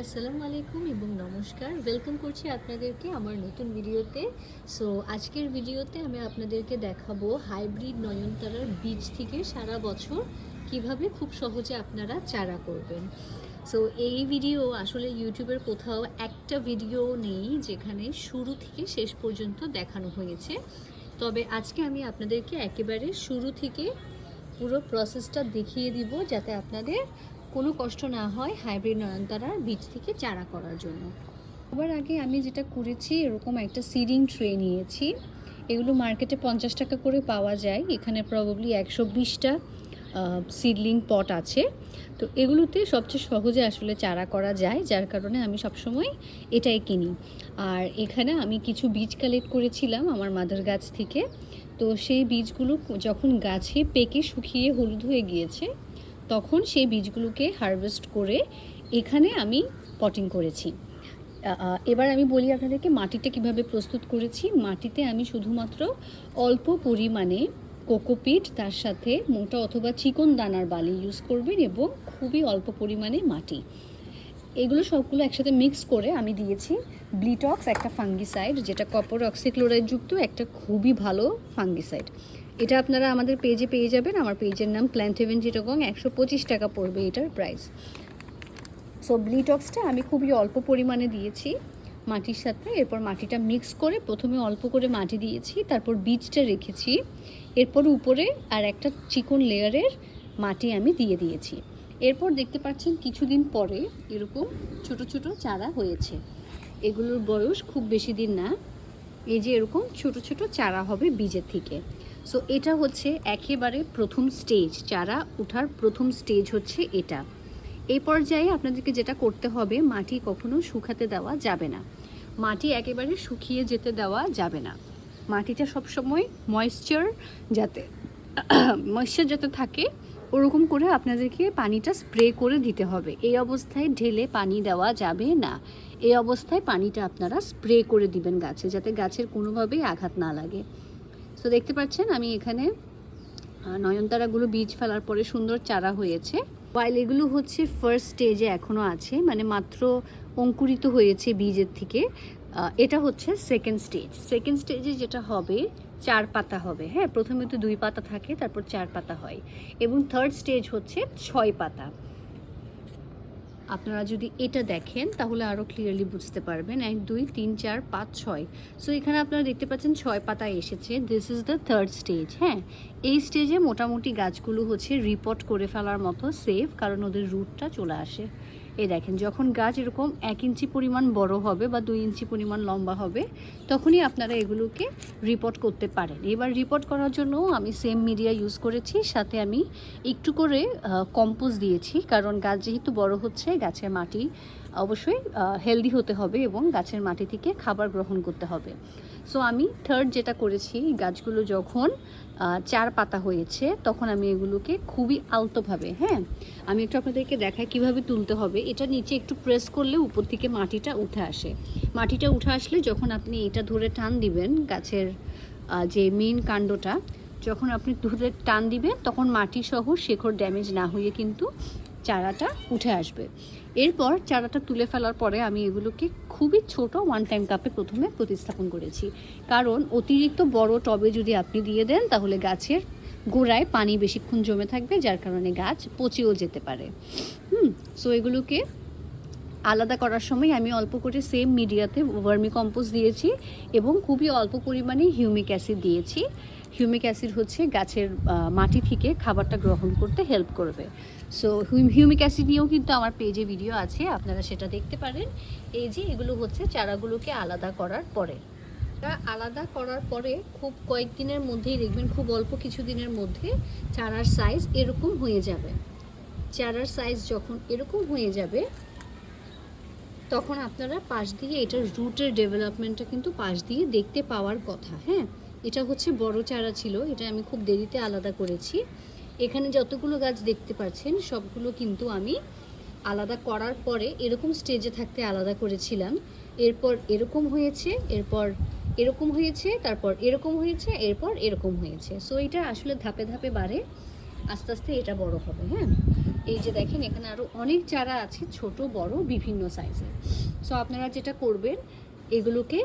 আসসালামু আলাইকুম এবং নমস্কার। ওয়েলকাম করছি আপনাদেরকে আমার নতুন ভিডিওতে। সো আজকের ভিডিওতে আমি আপনাদেরকে দেখাবো হাইব্রিড নয়নতারার বীজ থেকে সারা বছর কীভাবে খুব সহজে আপনারা চারা করবেন। সো এই ভিডিও আসলে ইউটিউবের কোথাও একটা ভিডিও নেই যেখানে শুরু থেকে শেষ পর্যন্ত দেখানো হয়েছে। তবে আজকে আমি আপনাদেরকে একেবারে শুরু থেকে পুরো প্রসেসটা দেখিয়ে দিব যাতে আপনাদের কোনো কষ্ট না হয় হাইব্রিড নয়নতারার বীজ থেকে চারা করার জন্য। সবার আগে আমি যেটা করেছি, এরকম একটা সিডিং ট্রে নিয়েছি। এগুলো মার্কেটে পঞ্চাশ টাকা করে পাওয়া যায়। এখানে প্রবাবলি একশো বিশটা সিডলিং পট আছে। তো এগুলোতে সবচেয়ে সহজে আসলে চারা করা যায়, যার কারণে আমি সবসময় এটাই কিনি। আর এখানে আমি কিছু বীজ কালেক্ট করেছিলাম আমার মাদার গাছ থেকে। তো সেই বীজগুলো যখন গাছে পেকে শুকিয়ে হলুদ হয়ে গিয়েছে তখন সেই বীজগুলোকে হারভেস্ট করে এখানে আমি পটিং করেছি। এবার আমি বলি আপনাদেরকে মাটিটা কীভাবে প্রস্তুত করেছি। মাটিতে আমি শুধুমাত্র অল্প পরিমাণে কোকোপিট তার সাথে মোটা অথবা চিকন দানার বালি ইউজ করবেন এবং খুবই অল্প পরিমাণে মাটি। এগুলো সবগুলো একসাথে মিক্স করে আমি দিয়েছি। ব্লিটক্স একটা ফাঙ্গিসাইড যেটা কপার অক্সিক্লোরাইড যুক্ত একটা খুবই ভালো ফাঙ্গিসাইড এটা আপনারা আমাদের পেজে পেয়ে যাবেন। আমার পেজের নাম প্ল্যান্টেভেন জিটগং একশো পঁচিশ টাকা পড়বে এটার প্রাইস সো ব্লিটক্সটা আমি খুবই অল্প পরিমাণে দিয়েছি মাটির সাথে। এরপর মাটিটা মিক্স করে প্রথমে অল্প করে মাটি দিয়েছি, তারপর বীজটা রেখেছি। এরপর উপরে আর একটা চিকন লেয়ারের মাটি আমি দিয়ে দিয়েছি। এরপর দেখতে পাচ্ছেন কিছুদিন পরে এরকম ছোট ছোট চারা হয়েছে। এগুলোর বয়স খুব বেশি দিন না। এই যে এরকম ছোট ছোট চারা হবে বীজের থেকে। সো এটা হচ্ছে একেবারে প্রথম স্টেজ চারা ওঠার প্রথম স্টেজ হচ্ছে এটা। এই পর্যায়ে আপনাদেরকে যেটা করতে হবে, মাটি কখনো শুকাতে দেওয়া যাবে না। মাটি একেবারে শুকিয়ে যেতে দেওয়া যাবে না। মাটিটা সবসময় ময়েশ্চার যাতে ময়েশ্চার যাতে থাকে ওরকম করে আপনাদেরকে পানিটা স্প্রে করে দিতে হবে। এই অবস্থায় ঢেলে পানি দেওয়া যাবে না। এই অবস্থায় পানিটা আপনারা স্প্রে করে দিবেন গাছে, যাতে গাছের কোনোভাবেই আঘাত না লাগে। সো দেখতে পাচ্ছেন আমি এখানে নয়নতারাগুলো বীজ ফেলার পরে সুন্দর চারা হয়েছে। ওয়াইল এগুলো হচ্ছে ফার্স্ট স্টেজে এখনও আছে মানে মাত্র অঙ্কুরিত হয়েছে বীজের থেকে। এটা হচ্ছে সেকেন্ড স্টেজ সেকেন্ড স্টেজে যেটা হবে, চার পাতা হবে হ্যাঁ? প্রথমে তো দুই পাতা থাকে, তারপর চার পাতা হয়। এবং থার্ড স্টেজ হচ্ছে ছয় পাতা। আপনারা যদি এটা দেখেন, তাহলে আরও ক্লিয়ারলি বুঝতে পারবেন। এক, দুই, তিন, চার, পাঁচ, ছয়। সো এখানে আপনারা দেখতে পাচ্ছেন ছয় পাতা এসেছে। This is the third stage হ্যাঁ? এই স্টেজে মোটামুটি গাছগুলো হচ্ছে রিপোর্ট করে ফেলার মতো সেফ কারণ ওদের রুটটা চলে আসে। এই দেখেন, যখন গাছ এরকম এক ইঞ্চি পরিমাণ বড় হবে বা দুই ইঞ্চি পরিমাণ লম্বা হবে, তখনই আপনারা এগুলোকে রিপোর্ট করতে পারেন। এবার রিপোর্ট করার জন্য আমি সেম মিডিয়া ইউজ করেছি, সাথে আমি একটু করে কম্পোজ দিয়েছি, কারণ গাছ যেহেতু বড় হচ্ছে গাছের মাটি অবশ্যই হেলদি হতে হবে এবং গাছের মাটি থেকে খাবার গ্রহণ করতে হবে। সো আমি থার্ড যেটা করেছি গাছগুলো যখন চার পাতা হয়েছে, তখন আমি এগুলোকে খুবই আলতোভাবে হ্যাঁ? আমি একটু আপনাদেরকে দেখাই কীভাবে তুলতে হবে। এটা নিচে একটু প্রেস করলে উপর থেকে মাটিটা উঠে আসে। মাটিটা উঠে আসলে যখন আপনি এটা ধরে টান দিবেন, গাছের যে মেন কাণ্ডটা, যখন আপনি ধরে টান দিবেন, তখন মাটি সহ শেখর ড্যামেজ না হয়ে কিন্তু চারাটা উঠে আসবে। এরপর চারাটা তুলে ফেলার পরে আমি এগুলোকে খুবই ছোট ওয়ান টাইম কাপে প্রথমে প্রতিস্থাপন করেছি। কারণ অতিরিক্ত বড় টবে যদি আপনি দিয়ে দেন, তাহলে গাছের গোড়ায় পানি বেশিক্ষণ জমে থাকবে, যার কারণে গাছ পচেও যেতে পারে। হুম সো এগুলোকে আলাদা করার সময় আমি অল্প করে সেম মিডিয়াতে ভার্মি কম্পোস্ট দিয়েছি এবং খুবই অল্প পরিমাণে হিউমিক অ্যাসিড দিয়েছি। হিউমিক অ্যাসিড হচ্ছে গাছের মাটি থেকে খাবারটা গ্রহণ করতে হেল্প করবে। সো হিউমিক অ্যাসিড নিয়েও কিন্তু আমার পেজে ভিডিও আছে, আপনারা সেটা দেখতে পারেন। এই যে এগুলো হচ্ছে চারাগুলোকে আলাদা করার পরে। আলাদা করার পরে খুব কয়েকদিনের মধ্যেই দেখবেন, খুব অল্প কিছু দিনের মধ্যে চারার সাইজ এরকম হয়ে যাবে। চারার সাইজ যখন এরকম হয়ে যাবে তখন আপনারা পাশ দিয়ে এটার রুটের ডেভেলপমেন্টটা কিন্তু পাশ দিয়ে দেখতে পাওয়ার কথা হ্যাঁ? এটা হচ্ছে বড় চারা ছিল, এটা আমি খুব দেরিতে আলাদা করেছি। এখানে যতগুলো গাছ দেখতে পাচ্ছেন, সবগুলো কিন্তু আমি আলাদা করার পরে এরকম স্টেজে থাকতে আলাদা করেছিলাম। এরপর এরকম হয়েছে, এরপর এরকম হয়েছে, তারপর এরকম হয়েছে, এরপর এরকম হয়েছে। সো এটা আসলে ধাপে ধাপে বাড়ে, আস্তে আস্তে এটা বড় হবে হ্যাঁ? এই যে দেখেন, এখানে আরও অনেক চারা আছে, ছোট, বড়, বিভিন্ন সাইজের সো আপনারা যেটা করবেন, এগুলোকে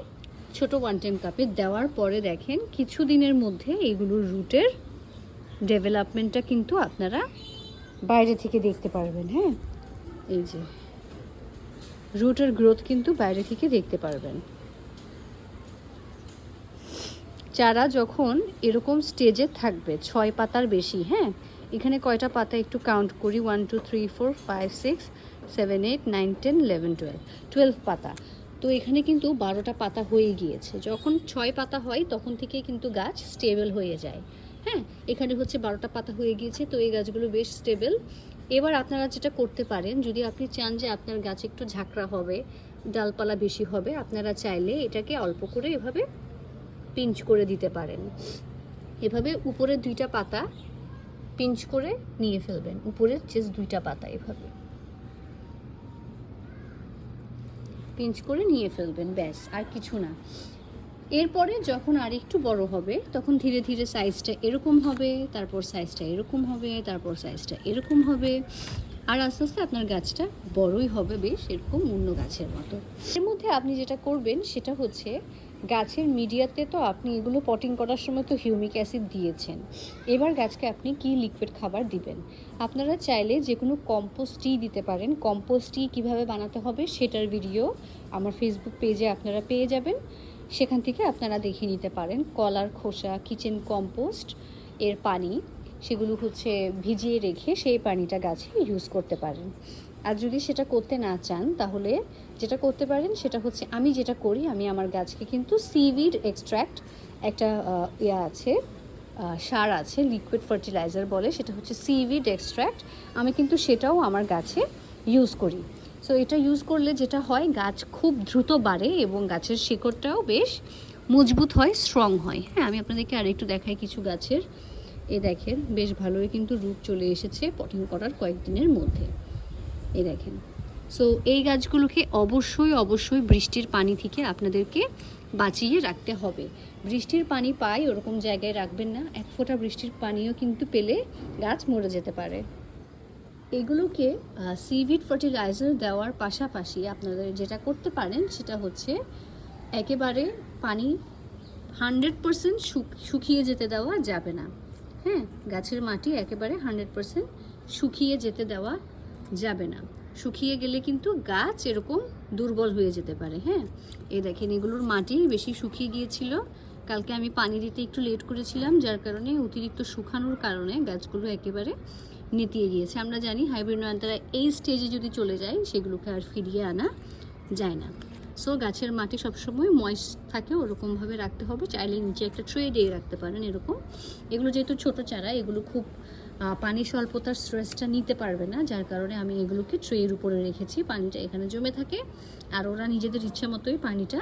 ছোট ওয়ান টাইম কাপে দেওয়ার পরে দেখেন, কিছু দিনের মধ্যে এগুলোর রুটের ডেভেলপমেন্টটা কিন্তু আপনারা বাইরে থেকে দেখতে পারবেন হ্যাঁ? এই যে রুটের গ্রোথ কিন্তু বাইরে থেকে দেখতে পারবেন। চারা যখন এরকম স্টেজে থাকবে, ছয় পাতার বেশি হ্যাঁ? এখানে কয়টা পাতা একটু কাউন্ট করি? One two three four five six seven eight nine ten eleven twelve twelve পাতা। তো এখানে কিন্তু বারোটা পাতা হয়ে গিয়েছে। যখন ছয় পাতা হয়, তখন থেকে কিন্তু গাছ স্টেবল হয়ে যায়। হ্যাঁ এখানে হচ্ছে বারোটা পাতা হয়ে গিয়েছে, তো এই গাছগুলো বেশ স্টেবল এবার আপনারা যেটা করতে পারেন, যদি আপনি চান যে আপনার গাছ একটু ঝাঁকড়া হবে, ডালপালা বেশি হবে, আপনারা চাইলে এটাকে অল্প করে এভাবে পিঞ্চ করে দিতে পারেন। এভাবে উপরের দুইটা পাতা পিঞ্চ করে নিয়ে ফেলবেন। উপরের জাস্ট দুইটা পাতা এভাবে। পিঞ্চ করে নিয়ে ফেলবেন, ব্যাস, আর কিছু না। এরপরে যখন আর একটু বড় হবে, তখন ধীরে ধীরে সাইজটা এরকম হবে, তারপর সাইজটা এরকম হবে, তারপর সাইজটা এরকম হবে। আর আস্তে আস্তে আপনার গাছটা বড়ই হবে, বেশ, এরকম অন্য গাছের মতো। এর মধ্যে আপনি যেটা করবেন, সেটা হচ্ছে গাছের মিডিয়াতে তো আপনি এগুলো পটিং করার সময় তো হিউমিক অ্যাসিড দিয়েছেন। এবার গাছকে আপনি কি লিকুইড খাবার দিবেন? আপনারা চাইলে যে কোনো কম্পোস্টই দিতে পারেন। কম্পোস্টই কীভাবে বানাতে হবে সেটার ভিডিও আমার ফেসবুক পেজে আপনারা পেয়ে যাবেন। সেখান থেকে আপনারা দেখে নিতে পারেন। কলার খোসা কিচেন কম্পোস্ট এর পানি, সেগুলো হচ্ছে ভিজিয়ে রেখে সেই পানিটা গাছে ইউজ করতে পারেন। আর যদি সেটা করতে না চান, তাহলে যেটা করতে পারেন সেটা হচ্ছে, আমি যেটা করি, আমি আমার গাছকে কিন্তু সিভিড এক্সট্র্যাক্ট একটা ইয়া আছে সার আছে লিকুইড ফার্টিলাইজার বলে, সেটা হচ্ছে সিভিড এক্সট্র্যাক্ট আমি কিন্তু সেটাও আমার গাছে ইউজ করি। সো এটা ইউজ করলে যেটা হয়, গাছ খুব দ্রুত বাড়ে এবং গাছের শিকড়টাও বেশ মজবুত হয় স্ট্রং হয়। হ্যাঁ আমি আপনাদেরকে আরেকটু দেখাই কিছু গাছের। এ দেখেন, বেশ ভালোই কিন্তু রূপ চলে এসেছে পটিং করার কয়েকদিনের মধ্যে। এই দেখেন। সো এই গাছগুলোকে অবশ্যই অবশ্যই বৃষ্টির পানি থেকে আপনাদেরকে বাঁচিয়ে রাখতে হবে। বৃষ্টির পানি পাই ওরকম জায়গায় রাখবেন না। এক ফোঁটা বৃষ্টির পানিও কিন্তু পেলে গাছ মরে যেতে পারে। এগুলোকে সিভিড ফার্টিলাইজার দেওয়ার পাশাপাশি আপনাদের যেটা করতে পারেন, সেটা হচ্ছে একেবারে পানি হান্ড্রেড পারসেন্ট শুকিয়ে যেতে দেওয়া যাবে না। হ্যাঁ গাছের মাটি একেবারে হান্ড্রেড পারসেন্ট শুকিয়ে যেতে দেওয়া যাবে না। শুকিয়ে গেলে কিন্তু গাছ এরকম দুর্বল হয়ে যেতে পারে হ্যাঁ? এই দেখেন, এগুলোর মাটি বেশি শুকিয়ে গিয়েছিল। কালকে আমি পানি দিতে একটু লেট করেছিলাম, যার কারণে অতিরিক্ত শুকানোর কারণে গাছগুলো একেবারে নেতিয়ে গিয়েছে। আমরা জানি হাইব্রিড নয়নতারা এই স্টেজে যদি চলে যায়, সেগুলোকে আর ফিরিয়ে আনা যায় না। সো গাছের মাটি সবসময় ময়েস্ট থাকে, ওরকমভাবে রাখতে হবে। চাইলে নিচে একটা ট্রে দিয়ে রাখতে পারেন এরকম। এগুলো যেহেতু ছোট চারা, এগুলো খুব পানি স্বল্পতার স্ট্রেসটা নিতে পারবে না, যার কারণে আমি এগুলোকে ট্রের উপরে রেখেছি, পানিটা এখানে জমে থাকে, আর ওরা নিজেদের ইচ্ছা মতোই পানিটা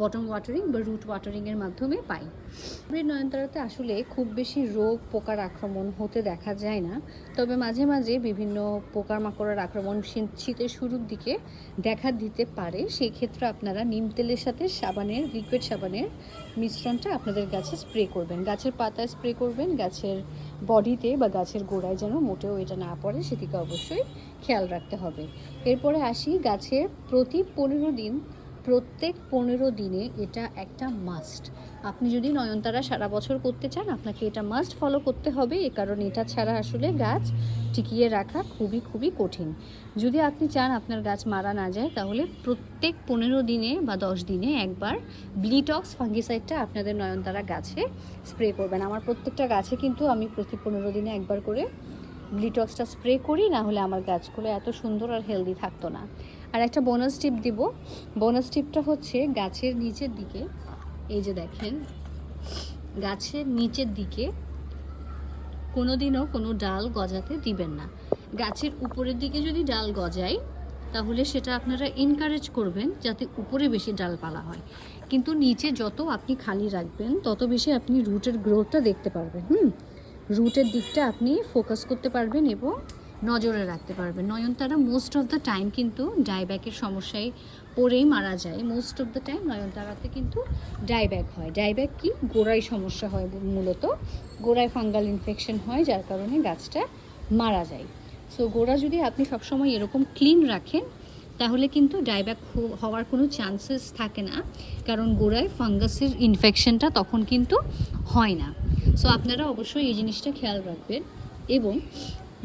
বটম ওয়াটারিং বা রুট ওয়াটারিংয়ের মাধ্যমে পায়। হাইব্রিড নয়নতারাতে আসলে খুব বেশি রোগ, পোকার আক্রমণ হতে দেখা যায় না, তবে মাঝে মাঝে বিভিন্ন পোকামাকড়ের আক্রমণ শীতের শুরুর দিকে দেখা দিতে পারে। সেই ক্ষেত্রে আপনারা নিম তেলের সাথে সাবানের লিকুইড সাবানের মিশ্রণটা আপনাদের গাছে স্প্রে করবেন। গাছের পাতায় স্প্রে করবেন, গাছের বডিতে বা গাছের গোড়ায় যেন মোটেও এটা না পড়ে, সেদিকে অবশ্যই খেয়াল রাখতে হবে। এরপরে আসি গাছের প্রতি পনেরো দিন প্রত্যেক পনেরো দিনে এটা একটা মাস্ট আপনি যদি নয়নতারা সারা বছর করতে চান, আপনাকে এটা মাস্ট ফলো করতে হবে, এ কারণ এটা ছাড়া আসলে গাছ টিকিয়ে রাখা খুবই খুবই কঠিন। যদি আপনি চান আপনার গাছ মারা না যায়, তাহলে প্রত্যেক পনেরো দিনে বা দশ দিনে একবার ব্লিটক্স ফাঙ্গিসাইডটা আপনাদের নয়নতারা গাছে স্প্রে করবেন। আমার প্রত্যেকটা গাছে কিন্তু আমি প্রতি পনেরো দিনে একবার করে ব্লিটক্সটা স্প্রে করি, না হলে আমার গাছগুলো এত সুন্দর আর হেলদি থাকতো না। আর একটা বোনাস টিপ দিব। বোনাস টিপটা হচ্ছে গাছের নিচের দিকে, এই যে দেখেন, গাছের নিচের দিকে কোনো দিনও কোনো ডাল গজাতে দিবেন না। গাছের উপরের দিকে যদি ডাল গজায়, তাহলে সেটা আপনারা এনকারেজ করবেন যাতে উপরে বেশি ডালপালা হয়। কিন্তু নিচে যত আপনি খালি রাখবেন, তত বেশি আপনি রুটের গ্রোথটা দেখতে পারবেন, হুম? রুটের দিকটা আপনি ফোকাস করতে পারবেন এবং নজরে রাখতে পারবেন নয়নতারা মোস্ট অফ দ্য টাইম কিন্তু ডাইব্যাকের সমস্যায় পড়েই মারা যায়। মোস্ট অফ দ্য টাইম নয়নতারাতে কিন্তু ডাইব্যাক হয়। ডাইব্যাক কি? গোড়ায় সমস্যা হয় মূলত। গোড়ায় ফাঙ্গাল ইনফেকশন হয়, যার কারণে গাছটা মারা যায়। সো গোড়া যদি আপনি সবসময় এরকম ক্লিন রাখেন, তাহলে কিন্তু ডাইব্যাক হওয়ার কোনো চান্সেস থাকে না। কারণ গোড়ায় ফাঙ্গাসের ইনফেকশনটা তখন কিন্তু হয় না। সো আপনারা অবশ্যই এই জিনিসটা খেয়াল রাখবেন। এবং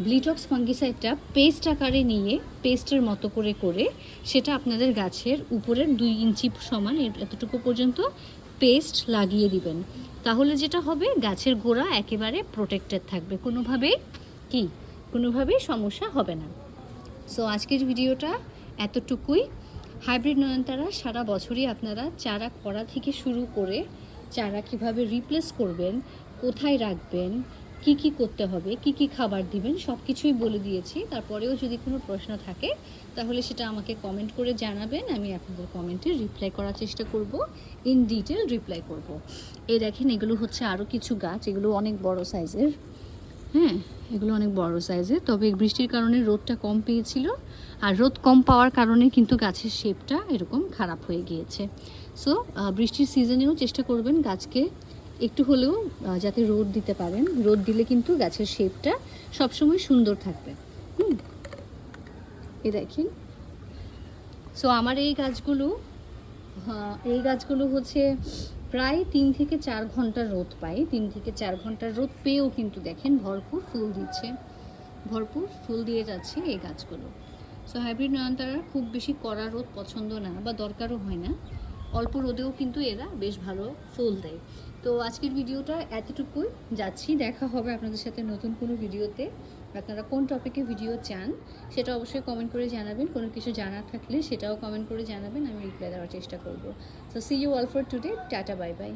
ব্লিটক্স ফাঙ্গিসাইডটা পেস্ট আকারে নিয়ে পেস্টের মতো করে করে সেটা আপনাদের গাছের উপরের দুই ইঞ্চি সমান এতটুকু পর্যন্ত পেস্ট লাগিয়ে দিবেন। তাহলে যেটা হবে, গাছের গোড়া একেবারে প্রোটেক্টেড থাকবে। কোনোভাবেই কি? কোনোভাবেই সমস্যা হবে না। সো আজকের ভিডিওটা এতটুকুই। হাইব্রিড নয়নতারা সারা বছরই আপনারা চারা করা থেকে শুরু করে চারা কীভাবে রিপ্লেস করবেন, কোথায় রাখবেন কি কি করতে হবে, কি কি খাবার দিবেন সব কিছুই বলে দিয়েছি। তারপরেও যদি কোনো প্রশ্ন থাকে, তাহলে সেটা আমাকে কমেন্ট করে জানাবেন, আমি আপনাদের কমেন্টে রিপ্লাই করার চেষ্টা করব ইন ডিটেল রিপ্লাই করব। এই দেখেন, এগুলো হচ্ছে আরও কিছু গাছ, এগুলো অনেক বড় সাইজের হ্যাঁ এগুলো অনেক বড় সাইজের তবে বৃষ্টির কারণে রোদটা কম পেয়েছিল, আর রোদ কম পাওয়ার কারণে কিন্তু গাছের শেপটা এরকম খারাপ হয়ে গিয়েছে। সো বৃষ্টির সিজনেও চেষ্টা করবেন গাছকে একটু হলেও যাতে রোদ দিতে পারেন। রোদ দিলে কিন্তু গাছের শেপটা সবসময় সুন্দর থাকবে। হুম। এ দেখেন। সো আমার এই গাছগুলো এই গাছগুলো হচ্ছে প্রায় তিন থেকে চার ঘণ্টা রোদ পায়। তিন থেকে চার ঘণ্টা রোদ পেয়েও কিন্তু দেখেন ভরপুর ফুল দিচ্ছে। ভরপুর ফুল দিয়ে যাচ্ছে এই গাছগুলো। সো হাইব্রিড নয়নতারার খুব বেশি কড়া রোদ পছন্দ না বা দরকারও হয় না। অল্প রোদেও কিন্তু এরা বেশ ভালো ফুল দেয়। তো আজকের ভিডিওটা এতটুকুই। যাচ্ছি, দেখা হবে আপনাদের সাথে নতুন কোনো ভিডিওতে। আপনারা কোন টপিকে ভিডিও চান, সেটা অবশ্যই কমেন্ট করে জানাবেন। কোনো কিছু জানার থাকলে সেটাও কমেন্ট করে জানাবেন, আমি রিপ্লাই দেওয়ার চেষ্টা করব। So see you all for today tata bye bye